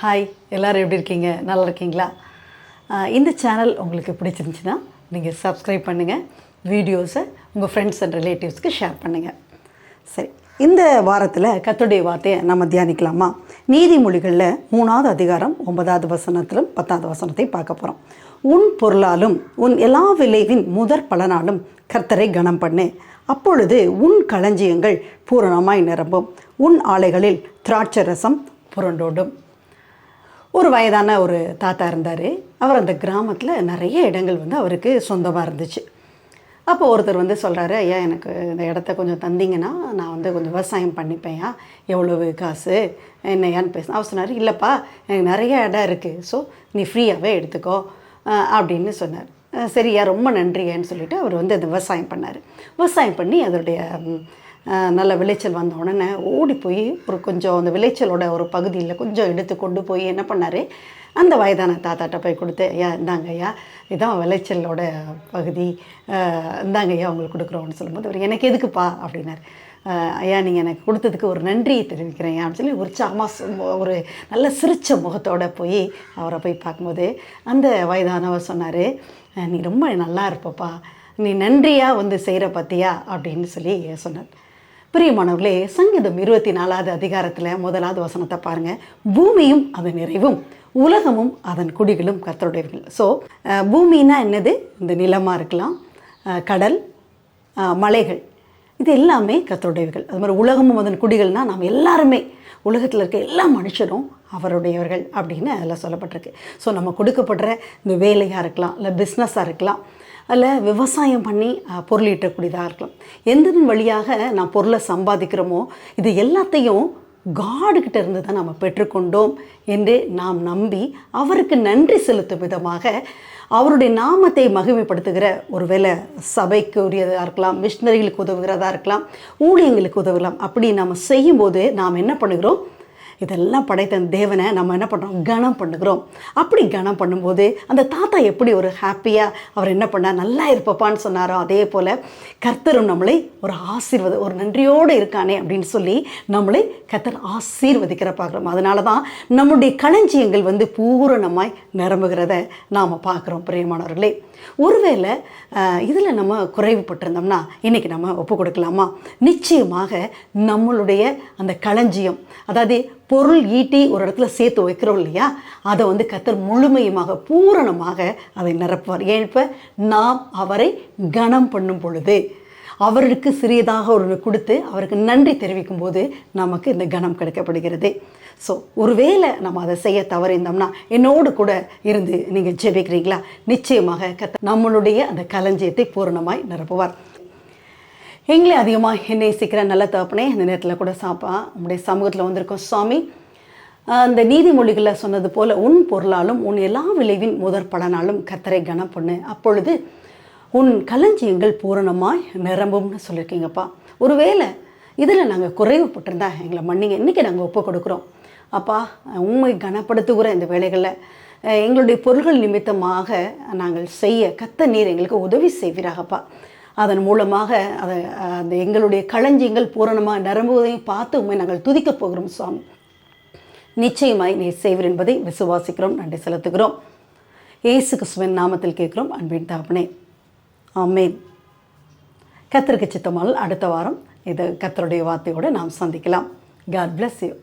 Hi எல்லோரும் எப்படி இருக்கீங்க? நல்லா இருக்கீங்களா? இந்த சேனல் உங்களுக்கு பிடிச்சிருந்துச்சுன்னா நீங்கள் சப்ஸ்கிரைப் பண்ணுங்கள் வீடியோஸை உங்கள் ஃப்ரெண்ட்ஸ் அண்ட் ரிலேட்டிவ்ஸ்க்கு ஷேர் பண்ணுங்கள் சரி இந்த வாரத்தில் கத்துடைய வார்த்தையை நம்ம தியானிக்கலாமா? நீதிமொழிகளில் மூணாவது அதிகாரம் ஒன்பதாவது வசனத்திலும் பத்தாவது வசனத்தை பார்க்க போகிறோம் உன் பொருளாலும் உன் எல்லா விளைவின் முதற் பலனாலும் கர்த்தரை கனம் பண்ணு. அப்பொழுது உன் களஞ்சியங்கள் பூரணமாய் நிரம்பும். உன் ஆலைகளில் திராட்சை ரசம் புரண்டோடும். ஒரு வயதான ஒரு தாத்தா இருந்தார். அவர் அந்த கிராமத்தில் நிறைய இடங்கள் வந்து அவருக்கு சொந்தமாக இருந்துச்சு. அப்போ ஒருத்தர் வந்து சொல்கிறாரு ஐயா எனக்கு இந்த இடத்த கொஞ்சம் தந்தீங்கன்னா நான் வந்து கொஞ்சம் விவசாயம் பண்ணிப்பேன்யா. எவ்வளவு காசு? என்னையான்னு பேச அவர் சொன்னார் இல்லைப்பா எனக்கு நிறைய இடம் இருக்குது ஸோ நீ ஃப்ரீயாகவே எடுத்துக்கோ. அப்படின்னு சொன்னார். சரியா ரொம்ப நன்றியேன்னு சொல்லிட்டு அவர் வந்து அந்த விவசாயம் பண்ணார். விவசாயம் பண்ணி அதோடைய நல்ல விளைச்சல் வந்த உடனே ஓடி போய் ஒரு கொஞ்சம் அந்த விளைச்சலோட ஒரு பகுதியில் கொஞ்சம் எடுத்து கொண்டு போய் என்ன பண்ணார்? அந்த வயதான தாத்தாட்ட போய் கொடுத்து ஐயா இந்தாங்க ஐயா இதான் விளைச்சலோட பகுதி. இந்தாங்க ஐயா உங்களுக்கு கொடுக்குறோன்னு சொல்லும்போது அவர் எனக்கு எதுக்குப்பா? அப்படின்னார். ஐயா நீங்கள் எனக்கு கொடுத்ததுக்கு ஒரு நன்றியை தெரிவிக்கிறேன் அப்படின்னு சொல்லி உற்சாகமாக ஒரு நல்ல சிரிச்ச முகத்தோடு போய் அவரை போய் பார்க்கும்போது அந்த வயதானவர் சொன்னார் நீ ரொம்ப நல்லா இருப்பப்பா. நீ நன்றியாக வந்து செய்கிற பத்தியா? அப்படின்னு சொல்லி சொன்னார். பிரியமானவர்களே சங்கீதம் இருபத்தி நாலாவது அதிகாரத்தில் முதலாவது வசனத்தை பாருங்கள் பூமியும் அதன் நிறைவும் உலகமும் அதன் குடிகளும் கத்தருடையவர்கள் ஸோ பூமின்னா என்னது? இந்த நிலமாக இருக்கலாம் கடல் மலைகள். இது எல்லாமே கத்தருடையவர்கள் அது மாதிரி உலகமும் அதன் குடிகள்னால் நாம் எல்லாருமே உலகத்தில் இருக்க எல்லா மனுஷரும் அவருடையவர்கள் அப்படின்னு அதில் சொல்லப்பட்டிருக்கு. ஸோ நம்ம கொடுக்கப்படுற இந்த வேலையாக இருக்கலாம் இல்லை பிஸ்னஸாக இருக்கலாம் அதில் விவசாயம் பண்ணி பொருளீட்டக்கூடியதாக பொருள் ஈட்டக்கூடியதாக இருக்கலாம். எந்த வழியாக நான் பொருளை சம்பாதிக்கிறோமோ இது எல்லாத்தையும் காடுகிட்ட இருந்து தான் நம்ம பெற்றுக்கொண்டோம் என்று நாம் நம்பி அவருக்கு நன்றி செலுத்தும் விதமாக அவருடைய நாமத்தை மகிமைப்படுத்துகிற ஒரு வேலை சபைக்கு உரியதாக இருக்கலாம் மிஷினரிகளுக்கு உதவுகிறதா இருக்கலாம் ஊழியங்களுக்கு உதவலாம். அப்படி நாம் செய்யும்போது நாம் என்ன பண்ணுகிறோம்? இதெல்லாம் படைத்த தேவனை நம்ம என்ன பண்ணுறோம் கனம் பண்ணுகிறோம். அப்படி கனம் பண்ணும்போது அந்த தாத்தா எப்படி ஒரு ஹாப்பியாக அவர் என்ன பண்ணார்? நல்லா இருப்பப்பான்னு சொன்னாரோ? அதே போல் கர்த்தரும் நம்மளை ஒரு ஆசீர்வாதம் ஒரு நன்றியோடு இருக்கானே அப்படின்னு சொல்லி நம்மளை கர்த்தர் ஆசீர்வதிக்கிற பார்க்குறோம் அதனால தான் நம்முடைய களஞ்சியங்கள் வந்து பூரணமாய் நிரம்புகிறத நாம் பார்க்குறோம் பிரியமானவர்களே. ஒருவேளை இதில் நம்ம குறைவுபட்டிருந்தோம்னா இன்றைக்கி நம்ம ஒப்பு கொடுக்கலாமா? நிச்சயமாக நம்மளுடைய அந்த களஞ்சியம் அதாவது பொருள் ஈட்டி ஒரு இடத்துல சேர்த்து வைக்கிறோம் இல்லையா? அதை வந்து கத்தர் முழுமையுமாக பூரணமாக அதை நிரப்புவார். ஏன் இப்போ? நாம் அவரை கனம் பண்ணும் பொழுது அவருக்கு சிறியதாக ஒரு கொடுத்து அவருக்கு நன்றி தெரிவிக்கும் போது நமக்கு இந்த கனம் கிடைக்கப்படுகிறது. ஸோ ஒருவேளை நம்ம அதை செய்ய தவறிந்தோம்னா என்னோடு கூட இருந்து நீங்கள் ஜெபிக்கிறீங்களா? நிச்சயமாக கத்த நம்மளுடைய அந்த களஞ்சியத்தை பூரணமாய் நிரப்புவார். எங்களே அதிகமாக நேசிக்கிற நல்ல தகப்பனே இந்த நேரத்தில் கூட சாப்பா. உங்களுடைய சமூகத்தில் வந்திருக்கோம் சுவாமி. அந்த நீதிமொழிகளில் சொன்னது போல உன் பொருளாலும் உன் எல்லா விளைவின் முதற் பலனாலும் கத்தரை கனம் பண்ணு. அப்பொழுது உன் களஞ்சியங்கள் பூரணமாய் நிரம்பும்னு சொல்லியிருக்கீங்கப்பா. ஒருவேளை இதில் நாங்கள் குறைவுபட்டிருந்தா எங்களை மன்னிங்க. இன்றைக்கி நாங்கள் ஒப்பு கொடுக்குறோம். அப்பா உண்மை கனப்படுத்துகிற இந்த வேலைகளில் எங்களுடைய பொருள்கள் நிமித்தமாக நாங்கள் செய்ய கத்த நீர் எங்களுக்கு உதவி செய்வீராகப்பா. அதன் மூலமாக அதை அந்த எங்களுடைய களஞ்சியங்கள் பூரணமாக நிரம்புவதையும் பார்த்து உண்மை நாங்கள் துதிக்கப் போகிறோம் சுவாமி. நிச்சயமாய் நீ செய்வர் என்பதை விசுவாசிக்கிறோம் நன்றி செலுத்துகிறோம். இயேசு கிறிஸ்துவின் நாமத்தில் கேட்குறோம் அன்பின் தாப்பனே ஆமேன். கத்தருக்கு சித்தமால் அடுத்த வாரம் இது கத்தருடைய வார்த்தையோடு நாம் சந்திக்கலாம். God bless you